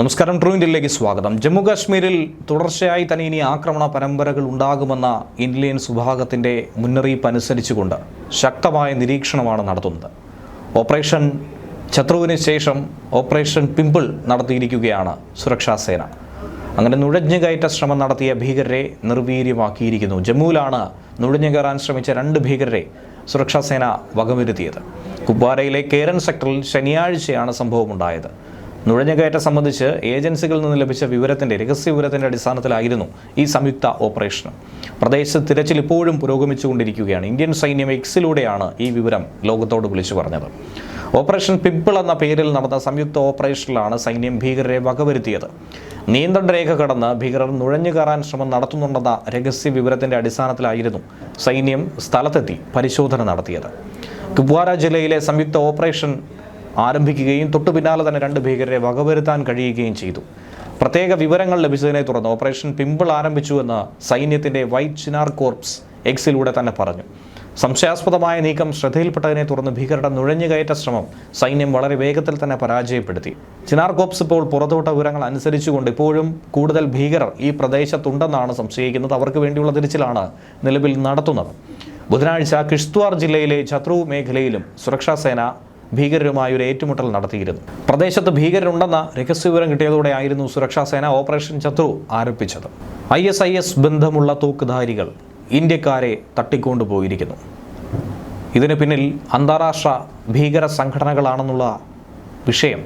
നമസ്കാരം. ട്രൂ ഇന്ത്യയിലേക്ക് സ്വാഗതം. ജമ്മു കാശ്മീരിൽ തുടർച്ചയായി തന്നെ ഇനി ആക്രമണ പരമ്പരകൾ ഉണ്ടാകുമെന്ന ഇന്റലിജൻസ് വിഭാഗത്തിന്റെ മുന്നറിയിപ്പ് അനുസരിച്ചുകൊണ്ട് ശക്തമായ നിരീക്ഷണമാണ് നടത്തുന്നത്. ഓപ്പറേഷൻ ശത്രുവിന് ശേഷം ഓപ്പറേഷൻ പിമ്പിൾ നടത്തിയിരിക്കുകയാണ് സുരക്ഷാ സേന. അങ്ങനെ നുഴഞ്ഞുകയറ്റ ശ്രമം നടത്തിയ ഭീകരരെ നിർവീര്യമാക്കിയിരിക്കുന്നു. ജമ്മുവിലാണ് നുഴഞ്ഞു കയറാൻ ശ്രമിച്ച രണ്ട് ഭീകരരെ സുരക്ഷാ സേന കുപ്വാരയിലെ കേരൻ സെക്ടറിൽ ശനിയാഴ്ചയാണ് സംഭവമുണ്ടായത്. നുഴഞ്ഞുകയറ്റം സംബന്ധിച്ച് ഏജൻസികളിൽ നിന്ന് ലഭിച്ച വിവരത്തിന്റെ രഹസ്യ വിവരത്തിന്റെ അടിസ്ഥാനത്തിലായിരുന്നു ഈ സംയുക്ത ഓപ്പറേഷൻ. പ്രദേശത്ത് തിരച്ചിൽ ഇപ്പോഴും പുരോഗമിച്ചുകൊണ്ടിരിക്കുകയാണ്. ഇന്ത്യൻ സൈന്യം എക്സിലൂടെയാണ് ഈ വിവരം ലോകത്തോട് വിളിച്ചു പറഞ്ഞത്. ഓപ്പറേഷൻ പിപ്പിൾ എന്ന പേരിൽ നടന്ന സംയുക്ത ഓപ്പറേഷനിലാണ് സൈന്യം ഭീകരരെ വകവരുത്തിയത്. നിയന്ത്രണ രേഖ കടന്ന് ഭീകരർ നുഴഞ്ഞു കയറാൻ ശ്രമം നടത്തുന്നുണ്ടെന്ന രഹസ്യ വിവരത്തിന്റെ അടിസ്ഥാനത്തിലായിരുന്നു സൈന്യം സ്ഥലത്തെത്തി പരിശോധന നടത്തിയത്. കുപ്വാര ജില്ലയിലെ സംയുക്ത ഓപ്പറേഷൻ ആരംഭിക്കുകയും തൊട്ടു പിന്നാലെ തന്നെ രണ്ട് ഭീകരരെ വകവരുത്താൻ കഴിയുകയും ചെയ്തു. പ്രത്യേക വിവരങ്ങൾ ലഭിച്ചതിനെ തുടർന്ന് ഓപ്പറേഷൻ പിമ്പിൾ ആരംഭിച്ചുവെന്ന് സൈന്യത്തിന്റെ വൈറ്റ് ചിനാർ കോർപ്സ് എക്സിലൂടെ തന്നെ പറഞ്ഞു. സംശയാസ്പദമായ നീക്കം ശ്രദ്ധയിൽപ്പെട്ടതിനെ തുടർന്ന് ഭീകരരുടെ നുഴഞ്ഞുകയറ്റ ശ്രമം സൈന്യം വളരെ വേഗത്തിൽ തന്നെ പരാജയപ്പെടുത്തി. ചിനാർ കോപ്സ് ഇപ്പോൾ പുറത്തുവിട്ട വിവരങ്ങൾ അനുസരിച്ചുകൊണ്ട് ഇപ്പോഴും കൂടുതൽ ഭീകരർ ഈ പ്രദേശത്തുണ്ടെന്നാണ് സംശയിക്കുന്നത്. അവർക്ക് വേണ്ടിയുള്ള തിരച്ചിലാണ് നിലവിൽ നടത്തുന്നത്. ബുധനാഴ്ച കിഷ്ത്വാർ ജില്ലയിലെ ഛത്രു മേഖലയിലും സുരക്ഷാ സേന ഭീകരരുമായി ഒരു ഏറ്റുമുട്ടൽ നടത്തിയിരുന്നു. പ്രദേശത്ത് ഭീകരരുണ്ടെന്ന രഹസ്യവിവരം കിട്ടിയതോടെയായിരുന്നു സുരക്ഷാ സേന ഓപ്പറേഷൻ ശത്രു ആരംഭിച്ചത്. ഐ എസ് ഐ എസ് ബന്ധമുള്ള തൂക്കുധാരികൾ ഇന്ത്യക്കാരെ തട്ടിക്കൊണ്ടുപോയിരിക്കുന്നു ഇതിന് പിന്നിൽ അന്താരാഷ്ട്ര ഭീകര സംഘടനകളാണെന്നുള്ള വിഷയം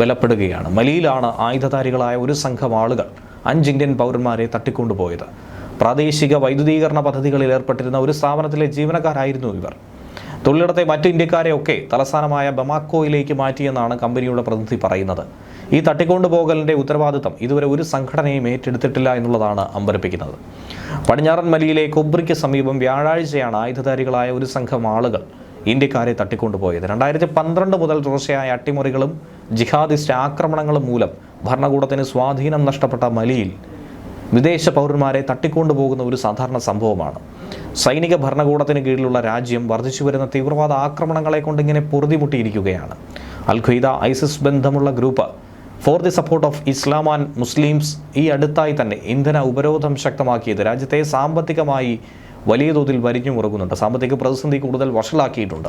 ബലപ്പെടുകയാണ്. മലിയിലാണ് ആയുധധാരികളായ ഒരു സംഘം ആളുകൾ അഞ്ച് ഇന്ത്യൻ പൗരന്മാരെ തട്ടിക്കൊണ്ടുപോയത് പ്രാദേശിക വൈദ്യുതീകരണ പദ്ധതികളിൽ ഏർപ്പെട്ടിരുന്ന ഒരു സ്ഥാപനത്തിലെ ജീവനക്കാരായിരുന്നു ഇവർ. തൊഴിലിടത്തെ മറ്റു ഇന്ത്യക്കാരെയൊക്കെ തലസ്ഥാനമായ ബമാക്കോയിലേക്ക് മാറ്റിയെന്നാണ് കമ്പനിയുടെ പ്രതിനിധി പറയുന്നത്. ഈ തട്ടിക്കൊണ്ടുപോകലിന്റെ ഉത്തരവാദിത്തം ഇതുവരെ ഒരു സംഘടനയും ഏറ്റെടുത്തിട്ടില്ല എന്നുള്ളതാണ് അമ്പരപ്പിക്കുന്നത്. പടിഞ്ഞാറൻ മലിയിലെ കൊബ്രിക്ക് സമീപം വ്യാഴാഴ്ചയാണ് ആയുധധാരികളായ ഒരു സംഘം ആളുകൾ ഇന്ത്യക്കാരെ തട്ടിക്കൊണ്ടുപോയത് രണ്ടായിരത്തി പന്ത്രണ്ട് മുതൽ തുടർച്ചയായ അട്ടിമറികളും ജിഹാദിസ്റ്റ് ആക്രമണങ്ങളും മൂലം ഭരണകൂടത്തിന് സ്വാധീനം നഷ്ടപ്പെട്ട മലിയിൽ വിദേശ പൗരന്മാരെ തട്ടിക്കൊണ്ടുപോകുന്ന ഒരു സാധാരണ സംഭവമാണ്. സൈനിക ഭരണകൂടത്തിന് കീഴിലുള്ള രാജ്യം വർദ്ധിച്ചു വരുന്ന തീവ്രവാദ ആക്രമണങ്ങളെ കൊണ്ട് ഇങ്ങനെ പൊറുതിമുട്ടിയിരിക്കുകയാണ്. അൽ ഖ്വയ്ദ ഐസിസ് ബന്ധമുള്ള group for the support of Islam and Muslims ഈ അടുത്തായി തന്നെ ഇന്ധന ഉപരോധം ശക്തമാക്കിയത് രാജ്യത്തെ സാമ്പത്തികമായി വലിയ തോതിൽ വരിഞ്ഞു മുറുകുന്നുണ്ട്. സാമ്പത്തിക പ്രതിസന്ധി കൂടുതൽ വഷളാക്കിയിട്ടുണ്ട്.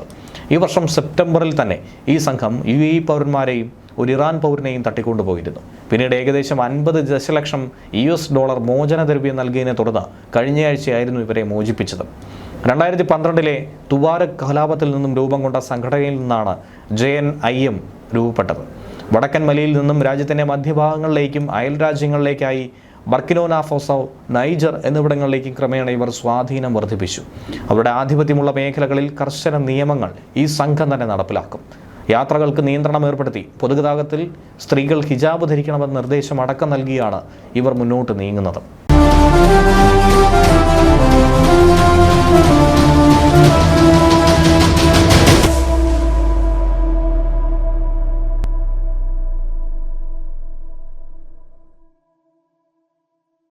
ഈ വർഷം സെപ്റ്റംബറിൽ തന്നെ ഈ സംഘം യു എ പൗരന്മാരെയും ഒരു ഇറാൻ പൗരനെയും തട്ടിക്കൊണ്ടുപോയിരുന്നു പിന്നീട് ഏകദേശം അൻപത് ദശലക്ഷം യു എസ് ഡോളർ മോചനദ്രവ്യം നൽകിയതിനെ തുടർന്ന് കഴിഞ്ഞയാഴ്ചയായിരുന്നു ഇവരെ മോചിപ്പിച്ചത്. രണ്ടായിരത്തി പന്ത്രണ്ടിലെ തുവാരക് കലാപത്തിൽ നിന്നും രൂപം കൊണ്ട സംഘടനയിൽ നിന്നാണ് ജെ എൻ ഐ എം രൂപപ്പെട്ടത്. വടക്കൻ മലയിൽ നിന്നും രാജ്യത്തിന്റെ മധ്യഭാഗങ്ങളിലേക്കും അയൽ രാജ്യങ്ങളിലേക്കായി ബർക്കിനോന നൈജർ എന്നിവിടങ്ങളിലേക്കും ക്രമേണ ഇവർ സ്വാധീനം വർദ്ധിപ്പിച്ചു. അവരുടെ ആധിപത്യമുള്ള മേഖലകളിൽ കർശന നിയമങ്ങൾ ഈ സംഘം തന്നെ നടപ്പിലാക്കും. യാത്രകൾക്ക് നിയന്ത്രണം ഏർപ്പെടുത്തി. പൊതുഗതാഗതത്തിൽ സ്ത്രീകൾ ഹിജാബ് ധരിക്കണമെന്ന നിർദ്ദേശം അടക്കം നൽകിയാണ് ഇവർ മുന്നോട്ട് നീങ്ങുന്നത്.